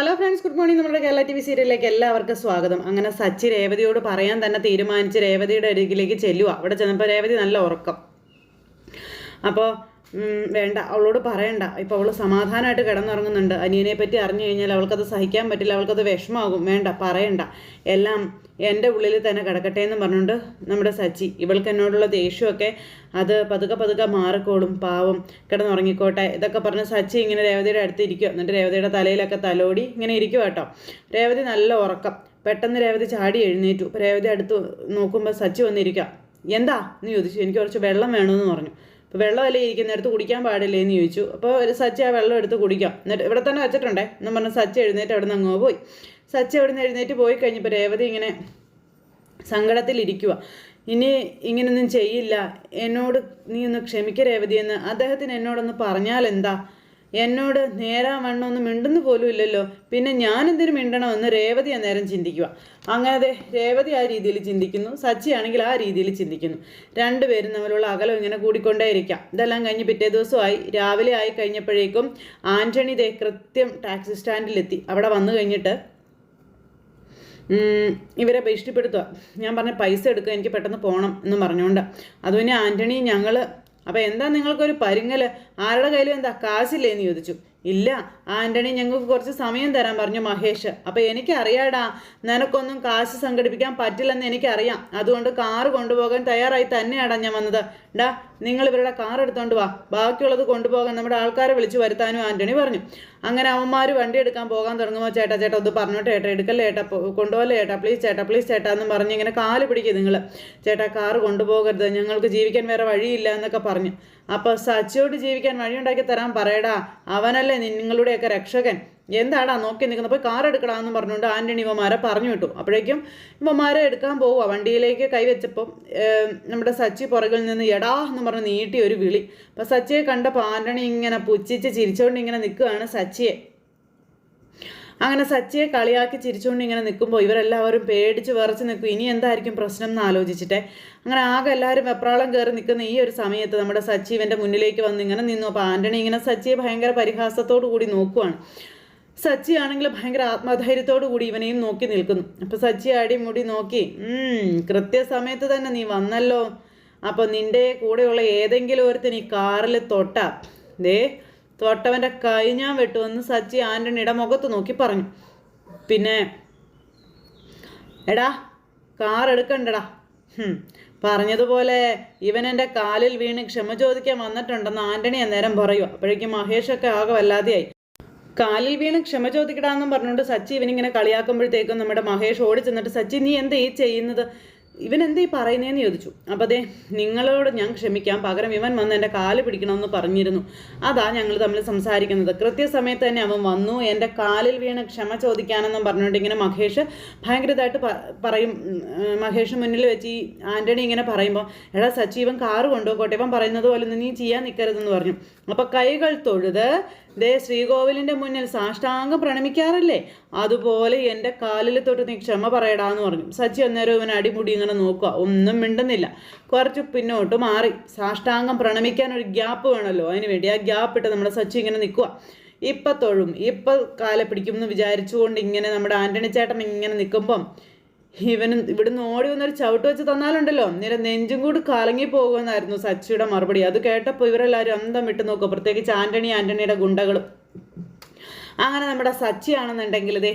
Hello friends good morning നമ്മുടെ Kerala T V സീരിയലിലേക്ക് എല്ലാവർക്കും സ്വാഗതം. അങ്ങനെ സച്ചി രേവതിയോട് പറയാൻ തന്നെ തീരുമാനിച്ച് രേവതിയുടെ അരികിലേക്ക് ചെല്ലുക അവിടെ ചെന്നപ്പോൾ രേവതി നല്ല ഉറക്കം. അപ്പോൾ വേണ്ട. അവളോട് പറയണ്ട. ഇപ്പോൾ അവൾ സമാധാനമായിട്ട് കിടന്നുറങ്ങുന്നുണ്ട്. അനിയനെ പറ്റി അറിഞ്ഞു കഴിഞ്ഞാൽ അവൾക്കത് സഹിക്കാൻ പറ്റില്ല. അവൾക്കത് വിഷമാകും. വേണ്ട പറയണ്ട. എല്ലാം എന്റെ ഉള്ളിൽ തന്നെ കിടക്കട്ടെ എന്ന് പറഞ്ഞുകൊണ്ട് നമ്മുടെ സച്ചി ഇവൾക്ക് എന്നോടുള്ള ദേഷ്യമൊക്കെ അത് പതുക്കെ പതുക്കെ മാറിക്കോളും. പാവം. കിടന്നുറങ്ങിക്കോട്ടെ. ഇതൊക്കെ പറഞ്ഞ് സച്ചി ഇങ്ങനെ രേവതിയുടെ അടുത്ത് ഇരിക്കുക എന്നിട്ട് രേവതിയുടെ തലയിലൊക്കെ തലോടി ഇങ്ങനെ ഇരിക്കുക കേട്ടോ. രേവതി നല്ല ഉറക്കം. പെട്ടെന്ന് രേവതി ചാടി എഴുന്നേറ്റു. രേവതി അടുത്ത് നോക്കുമ്പോൾ സച്ചി വന്നിരിക്കുക എന്താ? എന്ന് ചോദിച്ചു. എനിക്ക് കുറച്ച് വെള്ളം വേണമെന്ന് പറഞ്ഞു. വെള്ളമല്ലേ ഇരിക്കുന്നിടത്ത് കുടിക്കാൻ പാടില്ലേ എന്ന് ചോദിച്ചു. അപ്പോൾ ഒരു സച്ച ആ വെള്ളം എടുത്ത് കുടിക്കാം. എന്നിട്ട് ഇവിടെ തന്നെ വെച്ചിട്ടുണ്ടേ. എന്ന് പറഞ്ഞ് സച്ച എഴുന്നേറ്റ് അവിടെ നിന്ന് അങ്ങ് പോയി. സച്ച അവിടെ നിന്ന് എഴുന്നേറ്റ് പോയി കഴിഞ്ഞപ്പോൾ രേവതി ഇങ്ങനെ സങ്കടത്തിലിരിക്കുക ഇനി ഇങ്ങനൊന്നും ചെയ്യില്ല. എന്നോട് നീ ഒന്ന് ക്ഷമിക്ക രേവതി എന്ന്. അദ്ദേഹത്തിന് എന്നോടൊന്ന് പറഞ്ഞാൽ എന്താ എന്നോട് നേരാ വണ്ണമൊന്നും മിണ്ടുന്നു പോലും ഇല്ലല്ലോ. പിന്നെ ഞാനെന്തിനു മിണ്ടണമെന്ന് രേവതി അന്നേരം ചിന്തിക്കുക അങ്ങനെ രേവതി ആ രീതിയിൽ ചിന്തിക്കുന്നു. സച്ചി ആണെങ്കിൽ ആ രീതിയിൽ ചിന്തിക്കുന്നു. രണ്ടുപേരും തമ്മിലുള്ള അകലം ഇങ്ങനെ കൂടിക്കൊണ്ടേയിരിക്കാം. ഇതെല്ലാം കഴിഞ്ഞ് പിറ്റേ ദിവസമായി. രാവിലെ ആയി കഴിഞ്ഞപ്പോഴേക്കും ആന്റണി ദേ കൃത്യം ടാക്സി സ്റ്റാൻഡിലെത്തി. അവിടെ വന്നു കഴിഞ്ഞിട്ട് ഇവരെ ബഹിഷ്ടപ്പെടുത്തുക ഞാൻ പറഞ്ഞ പൈസ എടുക്കുക എനിക്ക് പെട്ടെന്ന് പോകണം എന്ന് പറഞ്ഞുകൊണ്ട്. അതുപിന്നെ ആന്റണി ഞങ്ങൾ അപ്പോൾ എന്താ നിങ്ങൾക്കൊരു പരുങ്ങൽ ആരുടെ കയ്യിലും എന്താ കാശില്ലേ എന്ന് ചോദിച്ചു. ഇല്ല ആന്റണി ഞങ്ങൾക്ക് കുറച്ച് സമയം തരാൻ പറഞ്ഞു മഹേഷ്. അപ്പോൾ എനിക്കറിയാടാ നിനക്കൊന്നും കാശ് സംഘടിപ്പിക്കാൻ പറ്റില്ലെന്ന് എനിക്കറിയാം. അതുകൊണ്ട് കാറ് കൊണ്ടുപോകാൻ തയ്യാറായി തന്നെയാടാ ഞാൻ വന്നത്. ഡാ നിങ്ങൾ ഇവരുടെ കാർ എടുത്തോണ്ട് വാ. ബാക്കിയുള്ളത് കൊണ്ടുപോകാൻ നമ്മുടെ ആൾക്കാരെ വിളിച്ചു വരുത്താനും ആന്റണി പറഞ്ഞു. അങ്ങനെ അവന്മാർ വണ്ടി എടുക്കാൻ പോകാൻ തുടങ്ങുമ്പോൾ ചേട്ടാ ചേട്ടാ ഒന്ന് പറഞ്ഞോട്ടെ ചേട്ടാ എടുക്കല്ലേ ചേട്ടാ കൊണ്ടുപോകല്ലേ ചേട്ടാ പ്ലീസ് ചേട്ടാ പ്ലീസ് ചേട്ടാ എന്ന് പറഞ്ഞ് ഇങ്ങനെ കാൽ പിടിക്കും നിങ്ങൾ ചേട്ടാ കാറ് കൊണ്ടുപോകരുത് ഞങ്ങൾക്ക് ജീവിക്കാൻ വേറെ വഴിയില്ല എന്നൊക്കെ പറഞ്ഞു. അപ്പോൾ സച്ചിയോട് ജീവിക്കാൻ വഴിയുണ്ടാക്കി തരാൻ പറയടാ അവനല്ലേ നിങ്ങളുടെയൊക്കെ രക്ഷകൻ. എന്താടാ നോക്കി നിൽക്കുന്നത്? പോയി കാർ എടുക്കടാന്ന് പറഞ്ഞുകൊണ്ട് ആന്റണി ഇവന്മാരെ പറഞ്ഞു വിട്ടു. അപ്പോഴേക്കും ഇവന്മാരെ എടുക്കാൻ പോവുക വണ്ടിയിലേക്ക് കൈവച്ചപ്പം നമ്മുടെ സച്ചി പുറകിൽ നിന്ന് എടാ എന്ന് പറഞ്ഞ് നീട്ടി ഒരു വിളി. അപ്പോൾ സച്ചിയെ കണ്ടപ്പോൾ ആന്റണി ഇങ്ങനെ പുച്ഛിച്ച് ചിരിച്ചുകൊണ്ട് ഇങ്ങനെ നിൽക്കുകയാണ് സച്ചിയെ. അങ്ങനെ സച്ചിയെ കളിയാക്കി ചിരിച്ചുകൊണ്ട് ഇങ്ങനെ നിൽക്കുമ്പോൾ ഇവരെല്ലാവരും പേടിച്ച് വിറച്ച് നിൽക്കും. ഇനി എന്തായിരിക്കും പ്രശ്നം എന്ന് ആലോചിച്ചിട്ടെ. അങ്ങനെ ആകെ എല്ലാവരും വെപ്രാളം കയറി നിൽക്കുന്ന ഈ ഒരു സമയത്ത് നമ്മുടെ സച്ചി ഇവന്റെ മുന്നിലേക്ക് വന്ന് ഇങ്ങനെ നിന്നു. അപ്പോൾ ആന്റണി ഇങ്ങനെ സച്ചിയെ ഭയങ്കര പരിഹാസത്തോടു കൂടി നോക്കുവാണ്. സച്ചി ആണെങ്കിൽ ഭയങ്കര ആത്മധൈര്യത്തോടു കൂടി ഇവനെയും നോക്കി നിൽക്കുന്നു. അപ്പോൾ സച്ചി അടിമുടി നോക്കി കൃത്യസമയത്ത് തന്നെ നീ വന്നല്ലോ. അപ്പോൾ നിന്റെ കൂടെയുള്ള ഏതെങ്കിലും ഒരുത്തിന് ഈ കാറിൽ തൊട്ട. ദേ തൊട്ടവന്റെ കൈ ഞാൻ വെട്ടുവെന്ന് സച്ചി ആന്റണിയുടെ മുഖത്ത് നോക്കി പറഞ്ഞു. പിന്നെ എടാ കാർ എടുക്കണ്ടടാ. പറഞ്ഞതുപോലെ ഇവൻ എന്റെ കാലിൽ വീണ് ക്ഷമ ചോദിക്കാൻ വന്നിട്ടുണ്ടെന്ന് ആന്റണി അന്നേരം പറയുക അപ്പോഴേക്കും മഹേഷൊക്കെ ആകെ വല്ലാതെയായി. കാലിൽ വീണ് ക്ഷമ ചോദിക്കടാന്നും പറഞ്ഞുകൊണ്ട് സച്ചി ഇവനിങ്ങനെ കളിയാക്കുമ്പോഴത്തേക്കും നമ്മുടെ മഹേഷ് ഓടി ചെന്നിട്ട് സച്ചി നീ എന്താ ഈ ചെയ്യുന്നത്? ഇവൻ എന്തേ പറയുന്നതെന്ന് ചോദിച്ചു. അപ്പോൾ അതെ നിങ്ങളോട് ഞാൻ ക്ഷമിക്കാം. പകരം ഇവൻ വന്ന് എന്റെ കാൽ പിടിക്കണമെന്ന് പറഞ്ഞിരുന്നു. അതാ ഞങ്ങൾ തമ്മിൽ സംസാരിക്കുന്നത്. കൃത്യസമയത്ത് തന്നെ അവൻ വന്നു എന്റെ കാലിൽ വീണ് ക്ഷമ ചോദിക്കാനെന്നും പറഞ്ഞുകൊണ്ട് ഇങ്ങനെ മഹേഷ് ഭയങ്കരതായിട്ട് പറയും. മഹേഷ് മുന്നിൽ വെച്ച് ഈ ആന്റണി ഇങ്ങനെ പറയുമ്പോൾ എടാ സച്ചി ഇവൻ കാറ് കൊണ്ടുപോകട്ടെ ഇവൻ പറയുന്നത് പോലെ നീ ചെയ്യാൻ നിൽക്കരുതെന്ന് പറഞ്ഞു. അപ്പോൾ കൈകൾ തൊഴുത് ദേ ശ്രീകോവിലിന്റെ മുന്നിൽ സാഷ്ടാംഗം പ്രണമിക്കാറല്ലേ? അതുപോലെ എന്റെ കാലിൽ തൊട്ട് നീ ക്ഷമ പറയടാന്ന് പറഞ്ഞു. സച്ചി അന്നേരം ഇവൻ അടിമുടി ഇങ്ങനെ നോക്കുക. ഒന്നും മിണ്ടുന്നില്ല. കുറച്ച് പിന്നോട്ട് മാറി. സാഷ്ടാംഗം പ്രണമിക്കാൻ ഒരു ഗ്യാപ്പ് വേണമല്ലോ. അതിന് വേണ്ടി ആ ഗ്യാപ്പ് ഇട്ട് നമ്മുടെ സച്ചി ഇങ്ങനെ നിൽക്കുക. ഇപ്പം തൊഴും. ഇപ്പം കാലെ പിടിക്കും എന്ന് വിചാരിച്ചുകൊണ്ട് ഇങ്ങനെ നമ്മുടെ ആന്റണി ചേട്ടൻ ഇങ്ങനെ നിൽക്കുമ്പം ഇവന് ഇവിടുന്ന് ഓടി വന്നൊരു ചവിട്ട് വെച്ച് തന്നാലുണ്ടല്ലോ. നിര നെഞ്ചും കൂടി കലങ്ങി പോകുമെന്നായിരുന്നു സച്ചിയുടെ മറുപടി. അത് കേട്ടപ്പോൾ ഇവരെല്ലാവരും അന്തം വിട്ട് നോക്കും പ്രത്യേകിച്ച് ആന്റണി ആന്റണിയുടെ ഗുണ്ടകളും. അങ്ങനെ നമ്മുടെ സച്ചി ആണെന്നുണ്ടെങ്കിൽ ഇതേ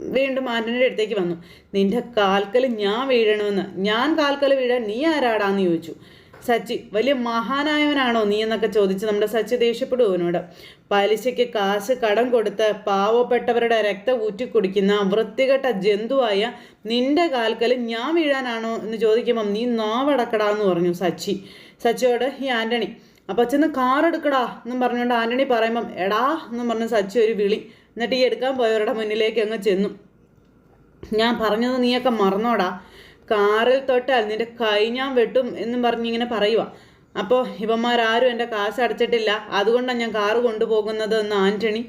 വീണ്ടും ആന്റണിയുടെ അടുത്തേക്ക് വന്നു. നിന്റെ കാൽക്കൽ ഞാൻ വീഴണമെന്ന്. ഞാൻ കാൽക്കൽ വീഴാൻ നീ ആരാടാന്ന് ചോദിച്ചു. സച്ചി വലിയ മഹാനായവനാണോ നീ എന്നൊക്കെ ചോദിച്ച് നമ്മുടെ സച്ചി ദേഷ്യപ്പെടും അവനോട്? പലിശയ്ക്ക് കാശ് കടം കൊടുത്ത് പാവപ്പെട്ടവരുടെ രക്തം ഊറ്റിക്കുടിക്കുന്ന വൃത്തികെട്ട ജന്തുവായ നിന്റെ കാൽക്കൽ ഞാൻ വീഴാനാണോ എന്ന് ചോദിക്കുമ്പം നീ നാവടക്കടാന്ന് പറഞ്ഞു സച്ചി. സച്ചിയോട് ഈ ആന്റണി അപ്പം ചെന്ന് കാർ എടുക്കടാ എന്നും പറഞ്ഞുകൊണ്ട് ആന്റണി പറയുമ്പം എടാ എന്നും പറഞ്ഞ് സച്ചി ഒരു വിളി. എന്നിട്ട് ഈ എടുക്കാൻ പോയവരുടെ മുന്നിലേക്ക് അങ്ങ് ചെന്നു. ഞാൻ പറഞ്ഞത് നീയൊക്കെ മറന്നോടാ. കാറിൽ തൊട്ടാൽ നിന്റെ കൈ ഞാൻ വെട്ടും എന്നും പറഞ്ഞിങ്ങനെ പറയുക അപ്പോൾ ഇവന്മാരാരും എന്റെ കാശ് അടച്ചിട്ടില്ല. അതുകൊണ്ടാണ് ഞാൻ കാറ് കൊണ്ടുപോകുന്നത് എന്ന് ആന്റണി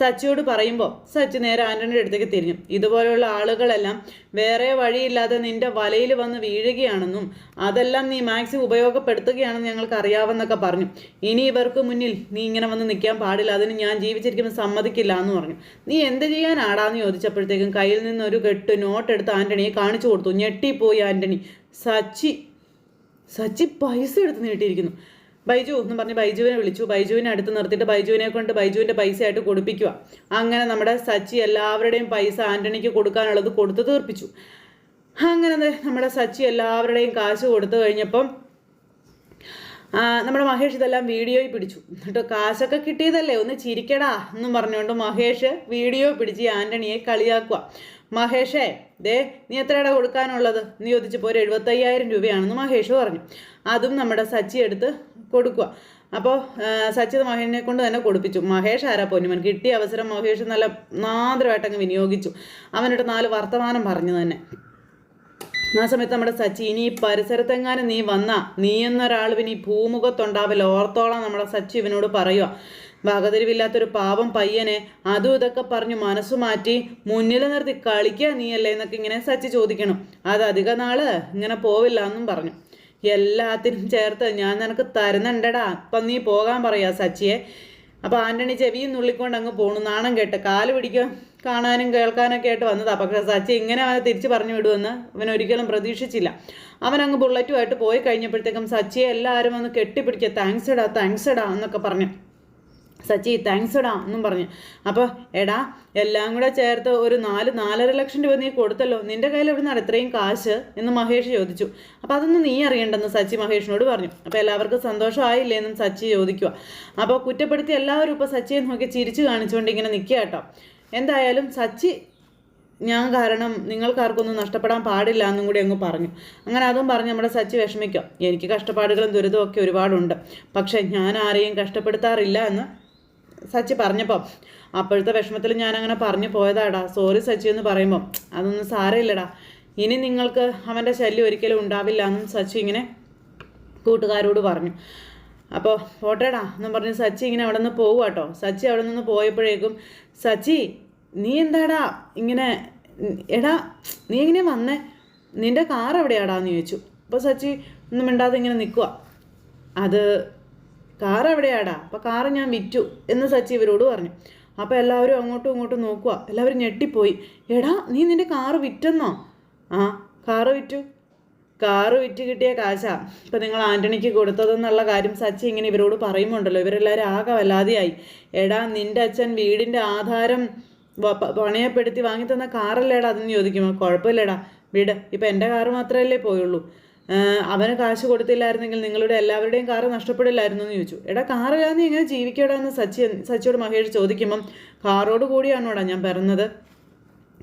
സച്ചിയോട് പറയുമ്പോൾ സച്ചി നേരെ ആന്റണിയുടെ അടുത്തേക്ക് തിരിഞ്ഞു. ഇതുപോലെയുള്ള ആളുകളെല്ലാം വേറെ വഴിയില്ലാതെ നിന്റെ വലയിൽ വന്ന് വീഴുകയാണെന്നും അതെല്ലാം നീ മാക്സിമം ഉപയോഗപ്പെടുത്തുകയാണെന്ന് ഞങ്ങൾക്ക് അറിയാമെന്നൊക്കെ പറഞ്ഞു. ഇനി ഇവർക്ക് മുന്നിൽ നീ ഇങ്ങനെ വന്ന് നിൽക്കാൻ പാടില്ല. അതിന് ഞാൻ ജീവിച്ചിരിക്കുമ്പോൾ സമ്മതിക്കില്ല എന്ന് പറഞ്ഞു. നീ എന്ത് ചെയ്യാനാടാന്ന് ചോദിച്ചപ്പോഴത്തേക്കും കയ്യിൽ നിന്ന് ഒരു കെട്ട് നോട്ട് എടുത്ത് ആന്റണിയെ കാണിച്ചു കൊടുത്തു. ഞെട്ടിപ്പോയി ആന്റണി സച്ചി സച്ചി പൈസ എടുത്ത് നീട്ടിയിരിക്കുന്നു. ബൈജു എന്ന് പറഞ്ഞ് ബൈജുവിനെ വിളിച്ചു. ബൈജുവിനെ അടുത്ത് നിർത്തിയിട്ട് ബൈജുവിനെ കൊണ്ട് ബൈജുവിന്റെ പൈസ ആയിട്ട് കൊടുപ്പിക്കുക. അങ്ങനെ നമ്മുടെ സച്ചി എല്ലാവരുടെയും പൈസ ആന്റണിക്ക് കൊടുക്കാനുള്ളത് കൊടുത്തു തീർപ്പിച്ചു. അങ്ങനെ നമ്മുടെ സച്ചി എല്ലാവരുടെയും കാശ് കൊടുത്തു കഴിഞ്ഞപ്പം നമ്മുടെ മഹേഷ് ഇതെല്ലാം വീഡിയോയിൽ പിടിച്ചു. എന്നിട്ട് കാശൊക്കെ കിട്ടിയതല്ലേ? ഒന്ന് ചിരിക്കടാ എന്നും പറഞ്ഞുകൊണ്ട് മഹേഷ് വീഡിയോ പിടിച്ച് ആന്റണിയെ കളിയാക്കുക. മഹേഷേ ദേ നീ എത്രയുടെ കൊടുക്കാനുള്ളത്? നീ ഒതിച്ച് പോരെ എഴുപത്തയ്യായിരം രൂപയാണെന്ന് മഹേഷ് പറഞ്ഞു. അതും നമ്മുടെ സച്ചി എടുത്ത് കൊടുക്കുക അപ്പോൾ സച്ചി അത് മഹേഷിനെ കൊണ്ട് തന്നെ കൊടുപ്പിച്ചു. മഹേഷ് ആരാ പൊന്നുമൻ? കിട്ടിയ അവസരം മഹേഷ് നല്ല നാദ്രമായിട്ട് അങ്ങ് വിനിയോഗിച്ചു. അവനോട് നാല് വർത്തമാനം പറഞ്ഞു തന്നെ. ആ സമയത്ത് നമ്മുടെ സച്ചി ഇനി ഈ പരിസരത്തെങ്ങാനും നീ വന്ന? നീ എന്നൊരാൾ ഇനി ഭൂമുഖത്തുണ്ടാവില്ല. ഓർത്തോളം നമ്മുടെ സച്ചി ഇവനോട് പറയുക വകതിരിവില്ലാത്തൊരു പാവം പയ്യനെ അതും ഇതൊക്കെ പറഞ്ഞു മനസ്സു മാറ്റി മുന്നിൽ നിർത്തി കളിക്കുക നീയല്ലേ എന്നൊക്കെ ഇങ്ങനെ സച്ചി ചോദിക്കണം. അത് അധിക നാൾ ഇങ്ങനെ പോവില്ല എന്നും പറഞ്ഞു. എല്ലാത്തിനും ചേർത്ത് ഞാൻ നിനക്ക് തരുന്നുണ്ടടാ അപ്പം നീ പോകാൻ പറയാ സച്ചിയെ. അപ്പോൾ ആന്റണി ചെവിയും നുള്ളിക്കൊണ്ട് അങ്ങ് പോണു. നാണം കേട്ട് കാൽ പിടിക്കുക കാണാനും കേൾക്കാനൊക്കെ ആയിട്ട് വന്നതാ. പക്ഷേ സച്ചി ഇങ്ങനെ അവനെ തിരിച്ചു പറഞ്ഞു വിടുമെന്ന് അവൻ ഒരിക്കലും പ്രതീക്ഷിച്ചില്ല. അവൻ അങ്ങ് ബുള്ളറ്റുമായിട്ട് പോയി കഴിഞ്ഞപ്പോഴത്തേക്കും സച്ചിയെ എല്ലാവരും വന്ന് കെട്ടിപ്പിടിക്കുക. താങ്ക്സ് എടാ താങ്ക്സ് എടാ എന്നൊക്കെ പറഞ്ഞു. സച്ചി താങ്ക്സ് എടാ എന്നും പറഞ്ഞു. അപ്പോൾ എടാ എല്ലാം കൂടെ ചേർത്ത് ഒരു നാല് നാലര ലക്ഷം രൂപ നീ കൊടുത്തല്ലോ. നിന്റെ കയ്യിൽ എവിടെ നിന്നാണ് ഇത്രയും കാശ്? എന്ന് മഹേഷ് ചോദിച്ചു. അപ്പോൾ അതൊന്നും നീ അറിയണ്ടെന്ന് സച്ചി മഹേഷിനോട് പറഞ്ഞു. അപ്പോൾ എല്ലാവർക്കും സന്തോഷമായില്ലേ എന്നും സച്ചി ചോദിക്കുക അപ്പോൾ കുറ്റപ്പെടുത്തി എല്ലാവരും ഇപ്പോൾ സച്ചിയെ നോക്കി ചിരിച്ചു കാണിച്ചുകൊണ്ട് ഇങ്ങനെ നിൽക്കുക കേട്ടോ. എന്തായാലും സച്ചി ഞാൻ കാരണം നിങ്ങൾക്കാർക്കൊന്നും നഷ്ടപ്പെടാൻ പാടില്ല എന്നും കൂടി അങ്ങ് പറഞ്ഞു. അങ്ങനെ അതും പറഞ്ഞ് നമ്മുടെ സച്ചി വിഷമിക്കാം. എനിക്ക് കഷ്ടപ്പാടുകളും ദുരിതവും ഒക്കെ ഒരുപാടുണ്ട്. പക്ഷേ ഞാൻ ആരെയും കഷ്ടപ്പെടുത്താറില്ല എന്ന് സച്ചി പറഞ്ഞപ്പം അപ്പോഴത്തെ വിഷമത്തിൽ ഞാൻ അങ്ങനെ പറഞ്ഞു പോയതാടാ. സോറി സച്ചി എന്ന് പറയുമ്പം. അതൊന്നും സാരമില്ലടാ. ഇനി നിങ്ങൾക്ക് അവന്റെ ശല്യം ഒരിക്കലും ഉണ്ടാവില്ല എന്നും സച്ചി ഇങ്ങനെ കൂട്ടുകാരോട് പറഞ്ഞു. അപ്പോൾ പോട്ടേടാ എന്നും പറഞ്ഞ് സച്ചി ഇങ്ങനെ അവിടെ നിന്ന് പോകുക കേട്ടോ സച്ചി അവിടെ നിന്ന് പോയപ്പോഴേക്കും സച്ചി നീ എന്താടാ ഇങ്ങനെ എടാ നീ എങ്ങനെ വന്നേ? നിന്റെ കാർ എവിടെയാടാന്ന് ചോദിച്ചു. അപ്പോൾ സച്ചി ഒന്നും മിണ്ടാതെ ഇങ്ങനെ നിൽക്കുക അത് കാർ എവിടെയാടാ? അപ്പോൾ കാർ ഞാൻ വിറ്റു എന്ന് സച്ചി ഇവരോട് പറഞ്ഞു. അപ്പോൾ എല്ലാവരും അങ്ങോട്ടും ഇങ്ങോട്ടും നോക്കുക എല്ലാവരും ഞെട്ടിപ്പോയി. എടാ നീ നിന്റെ കാറ് വിറ്റെന്നോ? ആ കാറ് വിറ്റു. കാറ് വിറ്റ് കിട്ടിയ കാശാ. ഇപ്പം നിങ്ങൾ ആന്റണിക്ക് കൊടുത്തതെന്നുള്ള കാര്യം സച്ചി ഇങ്ങനെ ഇവരോട് പറയുമുണ്ടല്ലോ ഇവരെല്ലാവരും ആകെ വല്ലാതെയായി. എടാ നിന്റെ അച്ഛൻ വീടിന്റെ ആധാരം പണയപ്പെടുത്തി വാങ്ങി തന്ന കാറല്ലേടാ അതെന്ന് ചോദിക്കുമോ കുഴപ്പമില്ലടാ. വീട് ഇപ്പം എന്റെ കാറ് മാത്രമല്ലേ പോയുള്ളൂ. അവന് കാശ് കൊടുത്തില്ലായിരുന്നെങ്കിൽ നിങ്ങളുടെ എല്ലാവരുടെയും കാറ് നഷ്ടപ്പെടില്ലായിരുന്നു എന്ന് ചോദിച്ചു. എടാ കാറില്ലാന്ന് നീ എങ്ങനെ ജീവിക്കടാ എന്ന് സച്ചി സച്ചിയോട് മഹേഷ് ചോദിക്കുമ്പം കാറോട് കൂടിയാണോടാ ഞാൻ പറഞ്ഞത്?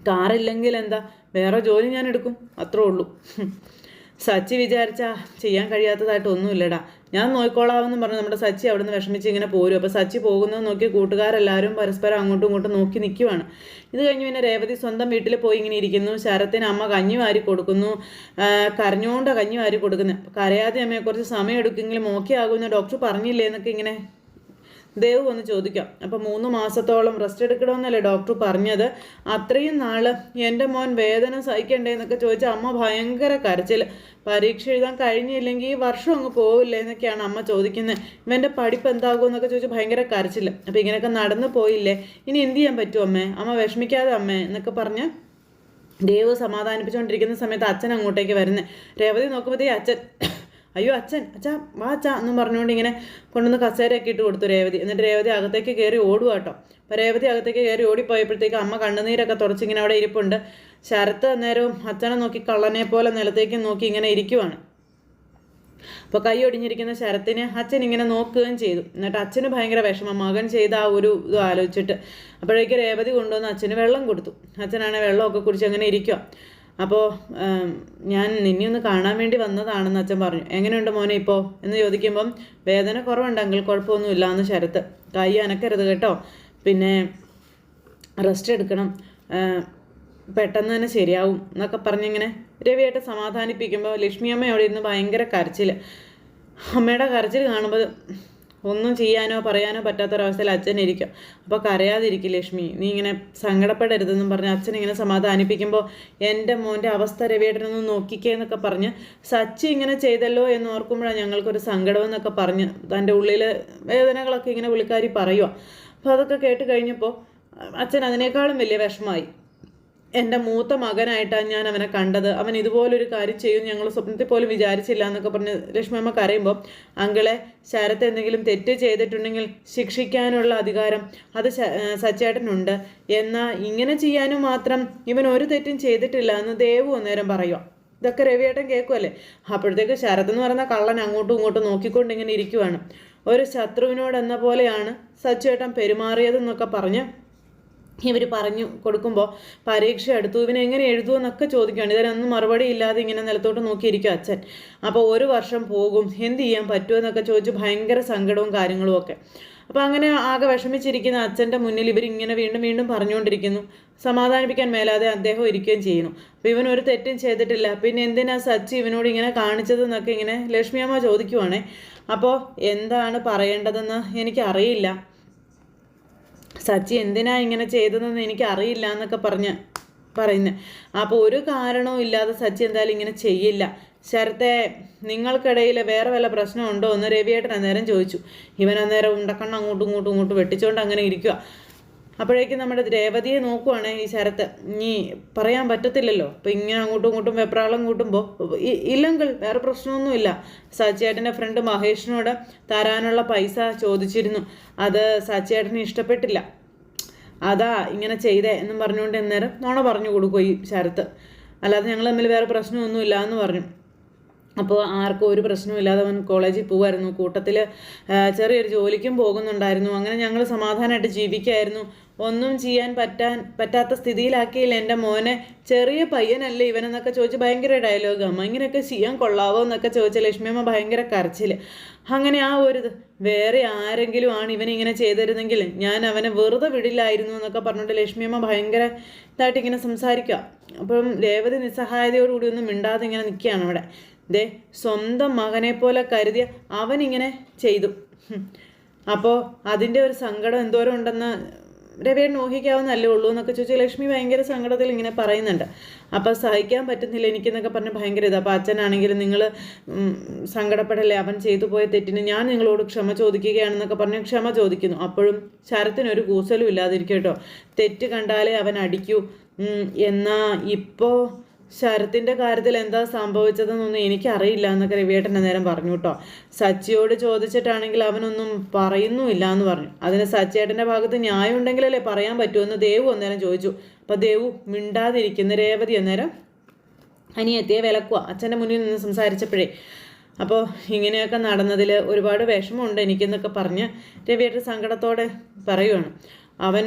കാറില്ലെങ്കിൽ എന്താ? വേറെ ജോലി ഞാൻ എടുക്കും. അത്രേ ഉള്ളൂ. സച്ചി വിചാരിച്ചാ ചെയ്യാൻ കഴിയാത്തതായിട്ട് ഒന്നുമില്ലടാ. ഞാൻ നോക്കിക്കോളാമെന്ന് പറഞ്ഞ് നമ്മുടെ സച്ചി അവിടെ നിന്ന് വിഷമിച്ച് ഇങ്ങനെ പോരും. അപ്പോൾ സച്ചി പോകുന്നത് നോക്കി കൂട്ടുകാരെല്ലാവരും പരസ്പരം അങ്ങോട്ടും ഇങ്ങോട്ടും നോക്കി നിൽക്കുവാണ് ഇത് കഴിഞ്ഞ് പിന്നെ രേവതി സ്വന്തം വീട്ടിൽ പോയി ഇങ്ങനെ ഇരിക്കുന്നു. ശരത്തിന് അമ്മ കഞ്ഞി വാരി കൊടുക്കുന്നു. കരഞ്ഞുകൊണ്ട് കഞ്ഞി വാരി കൊടുക്കുന്നത് കരയാതെ അമ്മയെ കുറച്ച് സമയം എടുക്കുമെങ്കിലും ഓക്കെ ആകുമെന്ന് ഡോക്ടർ പറഞ്ഞില്ലേ എന്നൊക്കെ ഇങ്ങനെ ദേവ് ഒന്ന് ചോദിക്കാം. അപ്പോൾ മൂന്ന് മാസത്തോളം റെസ്റ്റ് എടുക്കണമെന്നല്ലേ ഡോക്ടർ പറഞ്ഞത്? അത്രയും നാൾ എന്റെ മോൻ വേദന സഹിക്കണ്ടേ എന്നൊക്കെ ചോദിച്ച അമ്മ ഭയങ്കര കരച്ചിൽ പരീക്ഷ എഴുതാൻ കഴിഞ്ഞില്ലെങ്കിൽ ഈ വർഷം അങ്ങ് പോവില്ലേ എന്നൊക്കെയാണ് അമ്മ ചോദിക്കുന്നത് ഇവന്റെ പഠിപ്പ് എന്താകും എന്നൊക്കെ ചോദിച്ച് ഭയങ്കര കരച്ചിൽ അപ്പോൾ ഇങ്ങനെയൊക്കെ നടന്നു പോയില്ലേ? ഇനി എന്ത് ചെയ്യാൻ പറ്റും അമ്മേ? അമ്മ വിഷമിക്കാതെ അമ്മേ എന്നൊക്കെ പറഞ്ഞ് ദേവ് സമാധാനിപ്പിച്ചുകൊണ്ടിരിക്കുന്ന സമയത്ത് അച്ഛൻ അങ്ങോട്ടേക്ക് വരുന്നത് രേവതി നോക്കുമ്പോഴത്തേ അച്ഛൻ അയ്യോ അച്ഛൻ അച്ഛാ വാ അച്ഛാ എന്നും പറഞ്ഞുകൊണ്ട് ഇങ്ങനെ കൊണ്ടുവന്ന് കസേരയൊക്കെ ഇട്ട് കൊടുത്തു രേവതി. എന്നിട്ട് രേവതി അകത്തേക്ക് കയറി ഓടുക കേട്ടോ അപ്പോൾ രേവതി അകത്തേക്ക് കയറി ഓടിപ്പോയപ്പോഴത്തേക്ക് അമ്മ കണ്ണുനീരൊക്കെ തുറച്ചിങ്ങനെ അവിടെ ഇരിപ്പുണ്ട്. ശരത്ത് അന്നേരവും അച്ഛനെ നോക്കി കള്ളനെ പോലെ നിലത്തേക്ക് നോക്കി ഇങ്ങനെ ഇരിക്കുവാണ്. അപ്പോൾ കൈ ഒടിഞ്ഞിരിക്കുന്ന ശരത്തിനെ അച്ഛൻ ഇങ്ങനെ നോക്കുകയും ചെയ്തു. എന്നിട്ട് അച്ഛന് ഭയങ്കര വിഷമം. മകൻ ചെയ്ത ആ ഒരു ഇത് ആലോചിച്ചിട്ട്. അപ്പോഴേക്ക് രേവതി കൊണ്ടുവന്ന് അച്ഛന് വെള്ളം കൊടുത്തു. അച്ഛനാണെങ്കിൽ വെള്ളമൊക്കെ കുടിച്ച് അങ്ങനെ ഇരിക്കുക അപ്പോൾ ഞാൻ നിന്നെ ഒന്ന് കാണാൻ വേണ്ടി വന്നതാണെന്ന് അച്ഛൻ പറഞ്ഞു. എങ്ങനെയുണ്ട് മോനെ ഇപ്പോൾ എന്ന് ചോദിക്കുമ്പം വേദന കുറവുണ്ടെങ്കിൽ കുഴപ്പമൊന്നുമില്ല എന്ന് ശരത്ത്. കൈ അനക്കരുത് കേട്ടോ. പിന്നെ റെസ്റ്റ് എടുക്കണം. പെട്ടെന്ന് തന്നെ ശരിയാവും എന്നൊക്കെ പറഞ്ഞിങ്ങനെ രവിയായിട്ട് സമാധാനിപ്പിക്കുമ്പോൾ ലക്ഷ്മി അമ്മ ഇരുന്ന് ഭയങ്കര കരച്ചിൽ അമ്മയുടെ കരച്ചിൽ കാണുമ്പോൾ ഒന്നും ചെയ്യാനോ പറയാനോ പറ്റാത്തൊരവസ്ഥയിൽ അച്ഛൻ ഇരിക്കും അപ്പോൾ കരയാതിരിക്കും ലക്ഷ്മി. നീ ഇങ്ങനെ സങ്കടപ്പെടരുതെന്നും പറഞ്ഞ് അച്ഛൻ ഇങ്ങനെ സമാധാനിപ്പിക്കുമ്പോൾ എന്റെ മോന്റെ അവസ്ഥ രവിയേട്ടനൊന്ന് നോക്കിക്കേ എന്നൊക്കെ പറഞ്ഞ് സച്ചി ഇങ്ങനെ ചെയ്തല്ലോ എന്ന് ഓർക്കുമ്പോഴാണ് ഞങ്ങൾക്കൊരു സങ്കടം എന്നൊക്കെ പറഞ്ഞ് തന്റെ ഉള്ളിൽ വേദനകളൊക്കെ ഇങ്ങനെ പുള്ളിക്കാരി പറയുക അപ്പോൾ അതൊക്കെ കേട്ട് കഴിഞ്ഞപ്പോൾ അച്ഛൻ അതിനേക്കാളും വലിയ വിഷമമായി. എന്റെ മൂത്ത മകനായിട്ടാണ് ഞാൻ അവനെ കണ്ടത്. അവൻ ഇതുപോലൊരു കാര്യം ചെയ്യും ഞങ്ങൾ സ്വപ്നത്തിൽ പോലും വിചാരിച്ചില്ല എന്നൊക്കെ പറഞ്ഞ് ലക്ഷ്മി ലക്ഷ്മിയമ്മ കരയുമ്പോൾ അങ്കിളെ ശരത്ത് എന്തെങ്കിലും തെറ്റ് ചെയ്തിട്ടുണ്ടെങ്കിൽ ശിക്ഷിക്കാനുള്ള അധികാരം അത് സച്ചേട്ടനുണ്ട്. എന്നാൽ ഇങ്ങനെ ചെയ്യാനും മാത്രം ഇവൻ ഒരു തെറ്റും ചെയ്തിട്ടില്ല എന്ന് ദേവു അന്നേരം പറയുക ഇതൊക്കെ രവിയേട്ടൻ കേൾക്കുമല്ലേ അപ്പോഴത്തേക്ക് ശരത് എന്ന് പറയുന്ന കള്ളൻ അങ്ങോട്ടും ഇങ്ങോട്ടും നോക്കിക്കൊണ്ട് ഇങ്ങനെ ഇരിക്കുവാണ്. ഒരു ശത്രുവിനോട് എന്ന പോലെയാണ് സച്ചേട്ടൻ പെരുമാറിയതെന്നൊക്കെ പറഞ്ഞ് ഇവർ പറഞ്ഞു കൊടുക്കുമ്പോൾ പരീക്ഷ എടുത്തു ഇവനെ എങ്ങനെ എഴുതുമെന്നൊക്കെ ചോദിക്കുകയാണ് ഇതിനൊന്നും മറുപടി ഇല്ലാതെ ഇങ്ങനെ നിലത്തോട്ട് നോക്കിയിരിക്കും അച്ഛൻ. അപ്പോൾ ഒരു വർഷം പോകും എന്ത് ചെയ്യാൻ പറ്റുമോ എന്നൊക്കെ ചോദിച്ച് ഭയങ്കര സങ്കടവും കാര്യങ്ങളും ഒക്കെ. അപ്പോൾ അങ്ങനെ ആകെ വിഷമിച്ചിരിക്കുന്ന അച്ഛന്റെ മുന്നിൽ ഇവരിങ്ങനെ വീണ്ടും വീണ്ടും പറഞ്ഞുകൊണ്ടിരിക്കുന്നു. സമാധാനിപ്പിക്കാൻ മേലാതെ അദ്ദേഹം ഇരിക്കുകയും ചെയ്യുന്നു. അപ്പോൾ ഇവൻ ഒരു തെറ്റും ചെയ്തിട്ടില്ല. പിന്നെ എന്തിനാ സച്ചി ഇവനോട് ഇങ്ങനെ കാണിച്ചതെന്നൊക്കെ ഇങ്ങനെ ലക്ഷ്മിയമ്മ ചോദിക്കുവാണേ. അപ്പോൾ എന്താണ് പറയേണ്ടതെന്ന് എനിക്കറിയില്ല. സച്ചി എന്തിനാ ഇങ്ങനെ ചെയ്തതെന്ന് എനിക്ക് അറിയില്ല എന്നൊക്കെ പറഞ്ഞ് പറയുന്നത് അപ്പോൾ ഒരു കാരണവും ഇല്ലാതെ സച്ചി എന്തായാലും ഇങ്ങനെ ചെയ്യില്ല. ശരത്തെ നിങ്ങൾക്കിടയിൽ വേറെ വല്ല പ്രശ്നമുണ്ടോ? എന്ന് രവിയേട്ടൻ അന്നേരം ചോദിച്ചു. ഇവൻ അന്നേരം ഉണ്ടക്കണ്ണ അങ്ങോട്ടും ഇങ്ങോട്ടും ഇങ്ങോട്ടും വെട്ടിച്ചുകൊണ്ട് അങ്ങനെ ഇരിക്കുക അപ്പോഴേക്കും നമ്മുടെ രേവതിയെ നോക്കുവാണ് ഈ ശരത്ത്. ഇനി പറയാൻ പറ്റത്തില്ലല്ലോ. അപ്പം ഇങ്ങനെ അങ്ങോട്ടും ഇങ്ങോട്ടും വെപ്രാളം കൂട്ടുമ്പോൾ ഇല്ലെങ്കിൽ വേറെ പ്രശ്നമൊന്നുമില്ല. സച്ചിയേട്ടന്റെ ഫ്രണ്ട് മഹേഷിനോട് തരാനുള്ള പൈസ ചോദിച്ചിരുന്നു. അത് സച്ചിയേട്ടന് ഇഷ്ടപ്പെട്ടില്ല. അതാ ഇങ്ങനെ ചെയ്തേ എന്നും പറഞ്ഞുകൊണ്ട് എന്നേരം നോണ പറഞ്ഞു കൊടുക്കും ഈ ശരത്ത്. അല്ലാതെ ഞങ്ങൾ തമ്മിൽ വേറെ പ്രശ്നമൊന്നുമില്ല എന്ന് പറഞ്ഞു. അപ്പോൾ ആർക്കും ഒരു പ്രശ്നമില്ലാതെ അവൻ കോളേജിൽ പോകുമായിരുന്നു കൂട്ടത്തിൽ ചെറിയൊരു ജോലിക്കും പോകുന്നുണ്ടായിരുന്നു. അങ്ങനെ ഞങ്ങൾ സമാധാനമായിട്ട് ജീവിക്കായിരുന്നു. ഒന്നും ചെയ്യാൻ പറ്റാൻ പറ്റാത്ത സ്ഥിതിയിലാക്കിയില്ല എന്റെ മോനെ. ചെറിയ പയ്യനല്ലേ ഇവനെന്നൊക്കെ ചോദിച്ച് ഭയങ്കര ഡയലോഗ് അമ്മ ഇങ്ങനെയൊക്കെ ചെയ്യാൻ കൊള്ളാവോ എന്നൊക്കെ ചോദിച്ച ലക്ഷ്മിയമ്മ ഭയങ്കര കരച്ചിൽ അങ്ങനെ ആ ഒരു വേറെ ആരെങ്കിലും ആണ് ഇവനിങ്ങനെ ചെയ്തിരുന്നെങ്കിൽ ഞാൻ അവനെ വെറുതെ വിടില്ലായിരുന്നു എന്നൊക്കെ പറഞ്ഞിട്ട് ലക്ഷ്മിയമ്മ ഭയങ്കര ഇതായിട്ട് ഇങ്ങനെ സംസാരിക്കുക. അപ്പം രേവതി നിസ്സഹായതയോടുകൂടി ഒന്നും മിണ്ടാതെ ഇങ്ങനെ നിൽക്കുകയാണ് അവിടെ ദേ സ്വന്തം മകനെ പോലെ കരുതിയ ഇങ്ങനെ ചെയ്തു. അപ്പോൾ അതിന്റെ ഒരു സങ്കടം എന്തോരം ഉണ്ടെന്ന് രവിയേട്ടൻ ഊഹിക്കാവുന്നല്ലേ ഉള്ളൂ എന്നൊക്കെ ചോദിച്ചാൽ ലക്ഷ്മി ഭയങ്കര സങ്കടത്തിൽ ഇങ്ങനെ പറയുന്നുണ്ട്. അപ്പോൾ സഹിക്കാൻ പറ്റുന്നില്ല എനിക്കെന്നൊക്കെ പറഞ്ഞ് ഭയങ്കര ഇത്. അപ്പോൾ അച്ഛനാണെങ്കിലും നിങ്ങൾ സങ്കടപ്പെടല്ലേ? അവൻ ചെയ്തു പോയ തെറ്റിന് ഞാൻ നിങ്ങളോട് ക്ഷമ ചോദിക്കുകയാണെന്നൊക്കെ പറഞ്ഞ് ക്ഷമ ചോദിക്കുന്നു. അപ്പോഴും ശരത്തിനൊരു കൂസലും ഇല്ലാതിരിക്കും കേട്ടോ. തെറ്റ് കണ്ടാലേ അവൻ അടിക്കൂ. എന്നാൽ ഇപ്പോൾ ശരത്തിന്റെ കാര്യത്തിൽ എന്താ സംഭവിച്ചതെന്നൊന്നും എനിക്കറിയില്ല എന്നൊക്കെ രവിയേട്ടന്റെ നേരം പറഞ്ഞു കേട്ടോ. സച്ചിയോട് ചോദിച്ചിട്ടാണെങ്കിൽ അവനൊന്നും പറയുന്നുമില്ല എന്ന് പറഞ്ഞു. അതിന് സച്ചിയേട്ടന്റെ ഭാഗത്ത് ന്യായം ഉണ്ടെങ്കിലല്ലേ പറയാൻ പറ്റുമെന്ന് ദേവു അന്നേരം ചോദിച്ചു. അപ്പോൾ ദേവു മിണ്ടാതിരിക്കുന്ന രേവതി അന്നേരം അനിയത്തിയെ വിലക്കുക അച്ഛന്റെ മുന്നിൽ നിന്ന് സംസാരിച്ചപ്പോഴേ. അപ്പോൾ ഇങ്ങനെയൊക്കെ നടന്നതിൽ ഒരുപാട് വിഷമമുണ്ട് എനിക്കെന്നൊക്കെ പറഞ്ഞ് രവിയേട്ടൻ സങ്കടത്തോടെ പറയുവാണ്. അവൻ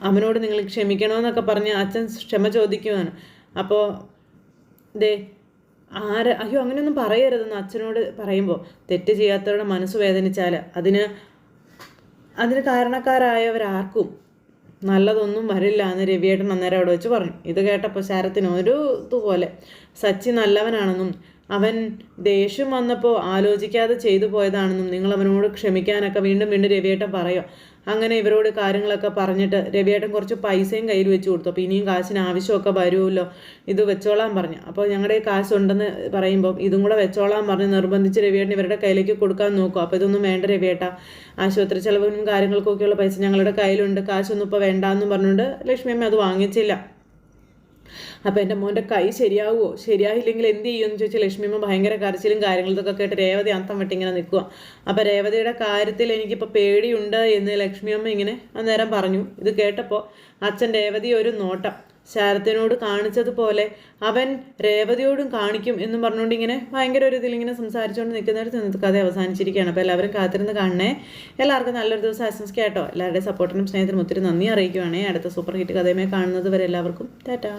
അവനോട് നിങ്ങൾ ക്ഷമിക്കണമെന്നൊക്കെ പറഞ്ഞ് അച്ഛൻ ക്ഷമ ചോദിക്കുവാണ്. അപ്പോൾ ദേ ആര് അയ്യോ അങ്ങനെയൊന്നും പറയരുതെന്ന് അച്ഛനോട് പറയുമ്പോൾ തെറ്റ് ചെയ്യാത്തവരുടെ മനസ്സ് വേദനിച്ചാൽ അതിന് അതിന് കാരണക്കാരായവരാർക്കും നല്ലതൊന്നും വരില്ല എന്ന് രവിയേട്ടൻ അന്നേരം അവിടെ വെച്ച് പറഞ്ഞു. ഇത് കേട്ടപ്പോൾ ശാരത്തിന് ഒരു ഇതുപോലെ സച്ചി നല്ലവനാണെന്നും അവൻ ദേഷ്യം വന്നപ്പോൾ ആലോചിക്കാതെ ചെയ്തു പോയതാണെന്നും നിങ്ങൾ അവനോട് ക്ഷമിക്കാനൊക്കെ വീണ്ടും വീണ്ടും രവിയേട്ടൻ പറയുക അങ്ങനെ ഇവരോട് കാര്യങ്ങളൊക്കെ പറഞ്ഞിട്ട് രവിയേട്ടൻ കുറച്ച് പൈസയും കയ്യിൽ വെച്ച് കൊടുത്തു. അപ്പോൾ ഇനിയും കാശിന് ആവശ്യമൊക്കെ വരുമല്ലോ. ഇത് വെച്ചോളാൻ പറഞ്ഞു. അപ്പോൾ ഞങ്ങളുടെ കാശ് ഉണ്ടെന്ന് പറയുമ്പോൾ ഇതും കൂടെ വെച്ചോളാൻ പറഞ്ഞ് നിർബന്ധിച്ച് രവിയേട്ടൻ ഇവരുടെ കയ്യിലേക്ക് കൊടുക്കാൻ നോക്കും. അപ്പോൾ ഇതൊന്നും വേണ്ട രവിയേട്ട. ആശുപത്രി ചെലവിനും കാര്യങ്ങൾക്കൊക്കെയുള്ള പൈസ ഞങ്ങളുടെ കയ്യിലുണ്ട്. കാശൊന്നും ഇപ്പോൾ വേണ്ടാന്നും പറഞ്ഞുകൊണ്ട് ലക്ഷ്മി അമ്മ അത് വാങ്ങിച്ചില്ല. അപ്പോൾ എന്റെ മോന്റെ കൈ ശരിയാവുമോ ശരിയായില്ലെങ്കിൽ എന്ത് ചെയ്യുമെന്ന് ചോദിച്ചാൽ ലക്ഷ്മിയമ്മ ഭയങ്കര കരച്ചിലും കാര്യങ്ങളൊക്കെ കേട്ട് രേവതി അന്തം വെട്ടിങ്ങനെ നിൽക്കുക അപ്പോൾ രേവതിയുടെ കാര്യത്തിൽ എനിക്കിപ്പോൾ പേടിയുണ്ട് എന്ന് ലക്ഷ്മിയമ്മ ഇങ്ങനെ അന്നേരം പറഞ്ഞു. ഇത് കേട്ടപ്പോൾ അച്ഛൻ രേവതി ഒരു നോട്ടം. ശരത്തിനോട് കാണിച്ചതുപോലെ അവൻ രേവതിയോടും കാണിക്കും എന്നും പറഞ്ഞുകൊണ്ട് ഇങ്ങനെ ഭയങ്കര ഒരു ഇതിലിങ്ങനെ സംസാരിച്ചുകൊണ്ട് നിൽക്കുന്നവർ ഇന്നത്തെ കഥ അവസാനിച്ചിരിക്കുകയാണ്. അപ്പോൾ എല്ലാവരും കാത്തിരുന്ന് കാണണേ. എല്ലാവർക്കും നല്ലൊരു ദിവസം ആശംസിക്കുക കേട്ടോ. എല്ലാവരുടെയും സപ്പോർട്ടിനും സ്നേഹത്തിനും ഒത്തിരി നന്ദി അറിയിക്കുവാണേ. അടുത്ത സൂപ്പർ ഹിറ്റ് കഥയുമായി കാണുന്നത് വരെ എല്ലാവർക്കും ടാറ്റാ.